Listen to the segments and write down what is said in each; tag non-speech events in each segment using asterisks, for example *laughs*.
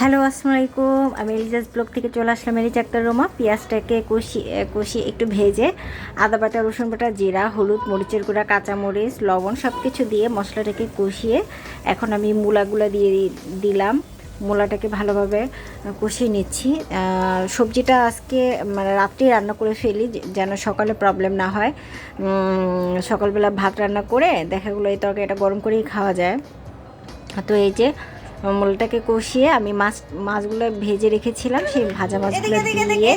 Hello আসসালামু আলাইকুম আমি এলিজাস ব্লগ থেকে চলে আসলাম এলিজ আক্তার রোমা। পেঁয়াজটাকে কষিয়ে কষিয়ে একটু ভেজে আদা বাটা, রসুন বাটা, জিরা, হলুদ, মরিচের গুঁড়া, কাঁচামরিচ, লবণ সব কিছু দিয়ে মশলাটাকে কষিয়ে এখন আমি মূলাগুলা দিয়ে দিলাম। মূলাটাকে ভালোভাবে কষিয়ে নিচ্ছি। সবজিটা আজকে মানে রাত্রেই রান্না করে ফেলি যেন সকালে প্রবলেম না হয়। সকালবেলা ভাত রান্না করে দেখা গেলো এই তরকারিটা গরম করেই খাওয়া যায়। তো এই যে মূলটাকে কষিয়ে আমি মাছ মাছগুলো ভেজে রেখেছিলাম সেই ভাজা মাছগুলো দিয়ে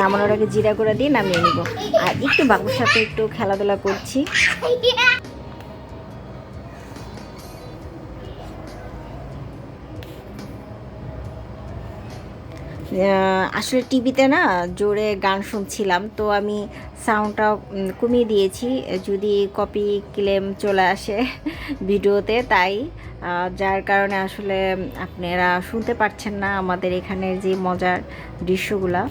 নামানোর আগে জিরা করে দিয়ে নামিয়ে নিব। আর একটু বাবুর সাথে একটু খেলাধুলা করছি। আসলে টিভিতে না জোরে গান শুনছিলাম, তো আমি সাউন্ডটা কমিয়ে দিয়েছি। যদি কপি ক্লেম চলে আসে *laughs* ভিডিওতে, তাই যার কারণে আসলে আপনারা শুনতে পারছেন না আমাদের এখানের যে মজার দৃশ্যগুলা।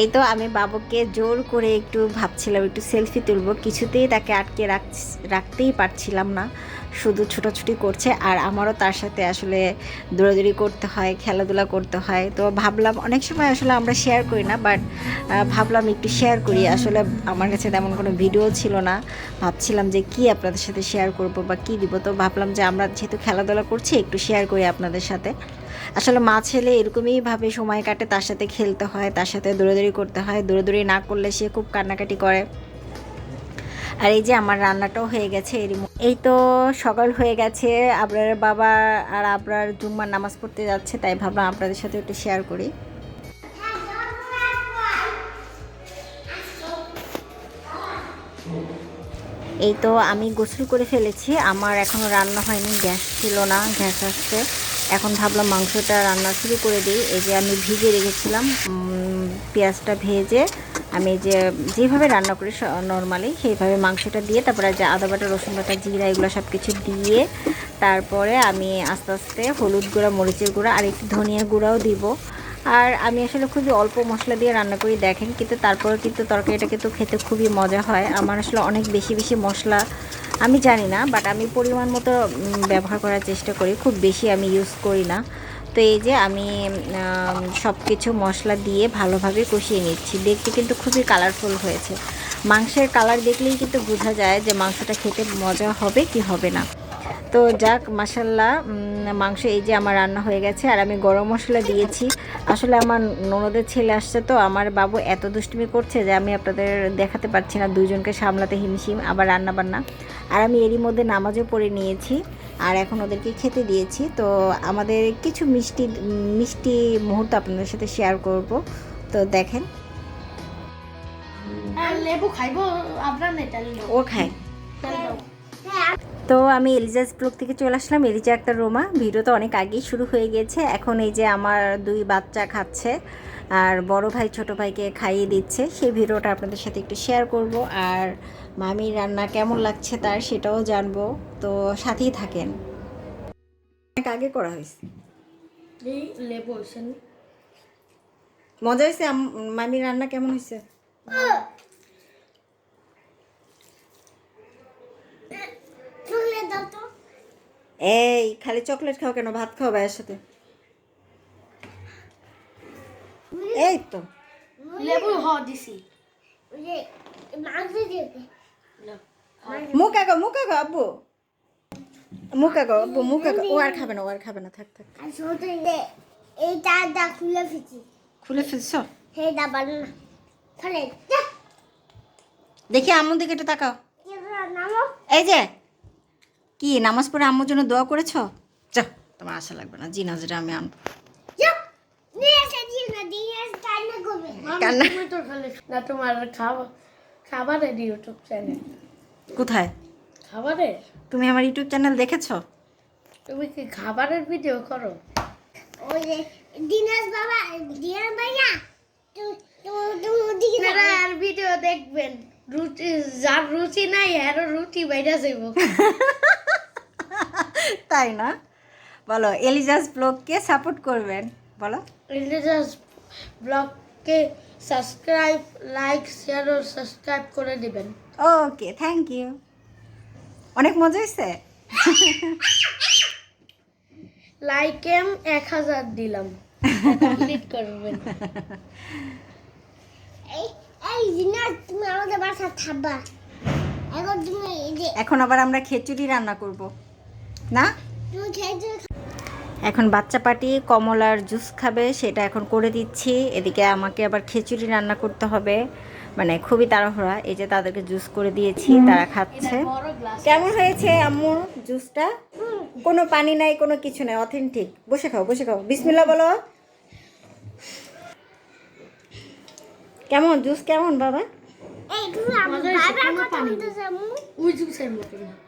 এই তো আমি বাবুকে জোর করে একটু ভাবছিলাম, একটু সেলফি তুলবো, কিছুতেই তাকে আটকে রাখ রাখতেই পারছিলাম না। শুধু ছোটাছুটি করছে আর আমারও তার সাথে আসলে দৌড়াদৌড়ি করতে হয়, খেলাধুলা করতে হয়। তো ভাবলাম অনেক সময় আসলে আমরা শেয়ার করি না বাট ভাবলাম একটু শেয়ার করি। আসলে আমার কাছে তেমন কোনো ভিডিও ছিল না। ভাবছিলাম যে কি আপনাদের সাথে শেয়ার করব বা কি দিব। তো ভাবলাম যে আমরা যেহেতু খেলাধুলা করছি, একটু শেয়ার করি আপনাদের সাথে। আসলে মা ছেলে এরকমই ভাবে সময় কাটে, তার সাথে খেলতে হয়, তার সাথে দৌড়াদৌড়ি করতে হয়। দৌড়াদৌড়ি না করলে সে খুব কান্নাকাটি করে। আর এই যে আমার রান্নাটাও হয়ে গেছে এরই এই তো সকাল হয়ে গেছে আপনার বাবা আর আপনার জুম্মার নামাজ পড়তে যাচ্ছে, তাই ভাবলাম আপনাদের সাথে একটু শেয়ার করি। এই তো আমি গোসল করে ফেলেছি, আমার এখনও রান্না হয়নি, গ্যাস ছিল না, গ্যাস আসছে। এখন ভাবলাম মাংসটা রান্না শুরু করে দিই, এই যে আমি ভিজে রেখেছিলাম পেঁয়াজটা ভেজে আমি যে, যেভাবে রান্না করি নর্মালি সেইভাবে মাংসটা দিয়ে, তারপরে যে আদা বাটা, রসুন বাটা, জিরা, এগুলো সব কিছু দিয়ে, তারপরে আমি আস্তে আস্তে হলুদ গুঁড়া, মরিচের গুঁড়া আর একটু ধনিয়া গুঁড়াও দিব। আর আমি আসলে খুবই অল্প মশলা দিয়ে রান্না করি, দেখেন, কিন্তু তারপরে কিন্তু তরকারিটা কিন্তু খেতে খুবই মজা হয়। আমার আসলে অনেক বেশি বেশি মশলা, আমি জানি না বাট আমি পরিমাণ মতো ব্যবহার করার চেষ্টা করি, খুব বেশি আমি ইউজ করি না। তো এই যে আমি সব কিছু মশলা দিয়ে ভালোভাবে কষিয়ে নিচ্ছি। দেখতে কিন্তু খুবই কালারফুল হয়েছে। মাংসের কালার দেখলেই কিন্তু বোঝা যায় যে মাংসটা খেতে মজা হবে কি হবে না। তো যাক মাসাল্লাহ মাংস এই যে আমার রান্না হয়ে গেছে আর আমি গরম মশলা দিয়েছি। আসলে আমার ননদের ছেলে আসছে তো আমার বাবু এত দুষ্টুমি করছে যে আমি আপনাদের দেখাতে পারছি না দুজনকে সামলাতে হিমশিম আবার রান্না বান্না। আর আমি এরই মধ্যে নামাজও পড়ে নিয়েছি আর এখন ওদেরকে খেতে দিয়েছি। তো আমাদের কিছু মিষ্টি মিষ্টি মুহূর্ত আপনাদের সাথে শেয়ার করব। তো দেখেন। আর লেবু খাইব আপনার ও খায়। দাও। তো আমি এলিজাস ব্লগ থেকে চলে আসলাম। এলিজা একটা রোমা। ভিডিও তো অনেক আগেই শুরু হয়ে গিয়েছে এখন এই যে আমার দুই বাচ্চা খাচ্ছে আর বড় ভাই ছোট ভাইকে খাইয়ে দিচ্ছে সেই ভিডিওটা আপনাদের সাথে একটু শেয়ার করব। আর মামির রান্না কেমন লাগছে তার সেটাও জানব। তো সাথেই থাকেন। অনেক আগে করা হয়েছে। মজা হয়েছে? মামির রান্না কেমন হয়েছে? এই খালি চকলেট খাও কেন? ভাত খাও ভাইয়ের সাথে। এই তো। লেবু হ দিছি। মুখ আগো মুখ আগো আব্বু। মুখ আগো আব্বু মুখ আগো। ও আর খাবে না ও আর খাবে না থাক থাক। এইটা দা খুলে ফেছি খুলে ফেলছ? সেই দাবার না। দেখি আম্মুর দিকে একটু তাকাও। নামো। এই যে কি নামাজ পড়ে আম্মুর জন্য দোয়া করেছ? চা তোমার আশা লাগবে না জি নাজরে আমি আনব। না তোমার খাবার খাবারের ইউটিউব চ্যানেল কোথায়? খাবারের? তুমি আমার ইউটিউব চ্যানেল দেখেছ? তুমি কি খাবারের ভিডিও করো? ওই যে বাবা ভাইয়া আর ভিডিও দেখবেন। রুচি যার রুচি নাই আরও রুচি বাইরা যাইব। তাই না? বলো এলিজাস ব্লগকে সাপোর্ট করবেন বলো। ইন্ডিজাস ব্লগকে সাবস্ক্রাইব লাইক শেয়ার ও সাবস্ক্রাইব করে দিবেন। ওকে থ্যাংক ইউ অনেক মজা হয়েছে লাইকেম এক হাজার দিলাম। *laughs* করবেন *laughs* এই এই দিনাজ তুমি আমাদের বাসা থাকবা এখন আবার আমরা খিচুড়ি রান্না করব। না? এখন বাচ্চা পাটি কমলার জুস খাবে সেটা এখন করে দিচ্ছি। এদিকে আমাকে আবার খিচুড়ি রান্না করতে হবে। মানে খুবই তাড়াহুড়া। এই যে তাদেরকে জুস করে দিয়েছি তারা খাচ্ছে। কেমন হয়েছে আম্মুর জুসটা? কোনো পানি নাই কোনো কিছু নাই অথেন্টিক বসে খাও বসে খাও। বিসমিল্লা বলো কেমন জুস কেমন বাবা এই তুমি আমার মজা হয়েছে, বাবার কোনো কথা পানি নেই। বলতেছো আম্মু ওই জুস কেমন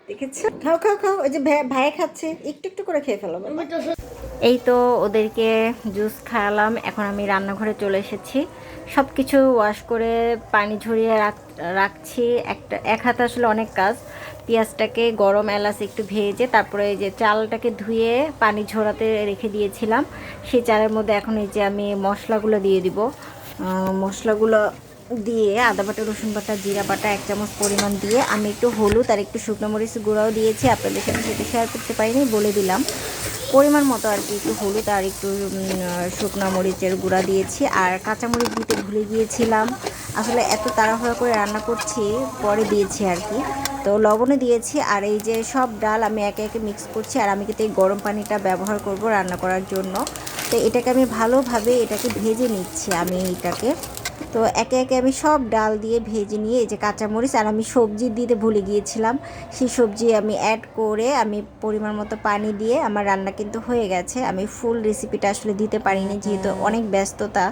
দেখেছ? খাও খাও খাও। ওই যে ভাই- খাচ্ছে। একটু একটু করে খেয়ে ফেলো বাবা। এই তো ওদেরকে জুস খাওয়ালাম। এখন আমি রান্নাঘরে চলে এসেছি। সব কিছু ওয়াশ করে পানি ঝরিয়ে রাখ- রাখছি। একটা এক হাতে আসলে অনেক কাজ। পেঁয়াজটাকে গরম এলাচ একটু ভেজে তারপরে এই যে চালটাকে ধুয়ে পানি ঝরাতে রেখে দিয়েছিলাম। সেই চালের মধ্যে এখন এই যে আমি মশলাগুলো দিয়ে দিব। মশলাগুলো দিয়ে আদা বাটা, রসুন বাটা, জিরা বাটা এক চামচ পরিমাণ দিয়ে আমি একটু হলুদ আর একটু শুকনো মরিচ গুঁড়াও দিয়েছি। আপনাদের সাথে সেটা শেয়ার করতে পারিনি, বলে দিলাম। পরিমাণ মতো আর কি, একটু হলুদ আর একটু শুকনো মরিচের গুঁড়া দিয়েছি। আর কাঁচামরিচ দিতে ভুলে গিয়েছিলাম। আসলে এত তাড়াহুড়া করে রান্না করছি, পরে দিয়েছি আর কি। তো লবণে দিয়েছি আর এই যে সব ডাল আমি একে একে মিক্স করছি। আর আমি কিন্তু এই গরম পানিটা ব্যবহার করব রান্না করার জন্য। তো এটাকে আমি ভালোভাবে এটাকে ভেজে নিচ্ছি আমি এটাকে। তো একে একে আমি সব ডাল দিয়ে ভেজে নিয়ে এই যে কাঁচামরিচ আর আমি সবজি দিতে ভুলে গিয়েছিলাম সেই সবজি আমি অ্যাড করে আমি পরিমাণ মতো পানি দিয়ে আমার রান্না কিন্তু হয়ে গেছে। আমি ফুল রেসিপিটা আসলে দিতে পারিনি যেহেতু অনেক ব্যস্ততা।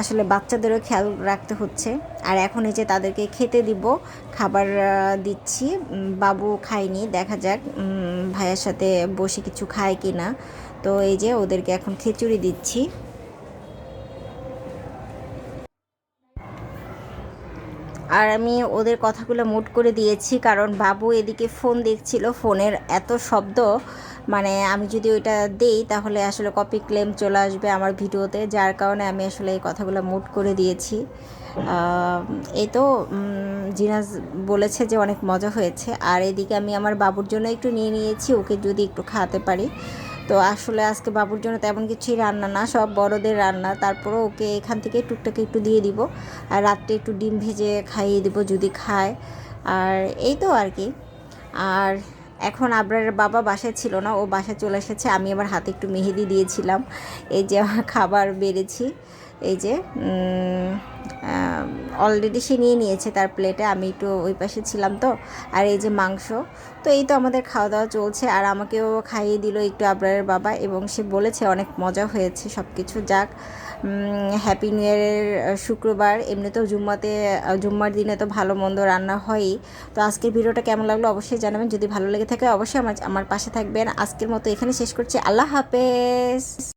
আসলে বাচ্চাদেরও খেয়াল রাখতে হচ্ছে। আর এখন এই যে তাদেরকে খেতে দিব, খাবার দিচ্ছি বাবু খায়নি, দেখা যাক ভাইয়ের সাথে বসে কিছু খায় কি না তো এই যে ওদেরকে এখন খিচুড়ি দিচ্ছি। আর আমি ওদের কথাগুলো মোট করে দিয়েছি, কারণ বাবু এদিকে ফোন দেখছিল ফোনের এত শব্দ মানে আমি যদি ওইটা দেই তাহলে আসলে কপি ক্লেম চলে আসবে আমার ভিডিওতে, যার কারণে আমি আসলে এই কথাগুলো মোট করে দিয়েছি। এই তো জিনাজ বলেছে যে অনেক মজা হয়েছে, আর এদিকে আমি আমার বাবুর জন্য একটু নিয়ে নিয়েছি, ওকে যদি একটু খাওয়াতে পারি। তো আসলে আজকে বাবুর জন্য তেমন কিছুই রান্না না, সব বড়দের রান্না। তারপরও ওকে এখান থেকে টুকটাকে একটু দিয়ে দিব। আর রাত্রে একটু ডিম ভেজে খাইয়ে দিব যদি খায়। আর এই তো আর কি। আর এখন আবরার বাবা বাসায় ছিল না, ও বাসায় চলে এসেছে। আমি আবার হাতে একটু মেহেদি দিয়েছিলাম। এই যে খাবার বেড়েছি। এই যে অলরেডি সে নিয়ে নিয়েছে তার প্লেটে আমি একটু ওই পাশে ছিলাম তো, আর এই যে মাংস। তো এই তো আমাদের খাওয়া দাওয়া চলছে, আর আমাকেও খাইয়ে দিল একটু আবরারের বাবা, এবং সে বলেছে অনেক মজা হয়েছে সব কিছু যাক হ্যাপি নিউ ইয়ারের শুক্রবার। এমনিতেও জুম্মাতে জুম্মার দিনে তো ভালো মন্দ রান্না হয়ই। তো আজকের ভিডিওটা কেমন লাগল অবশ্যই জানাবেন। যদি ভালো লেগে থাকে, অবশ্যই আমার আমার পাশে থাকবেন। আজকের মতো এখানে শেষ করছি। আল্লাহ হাফেজ।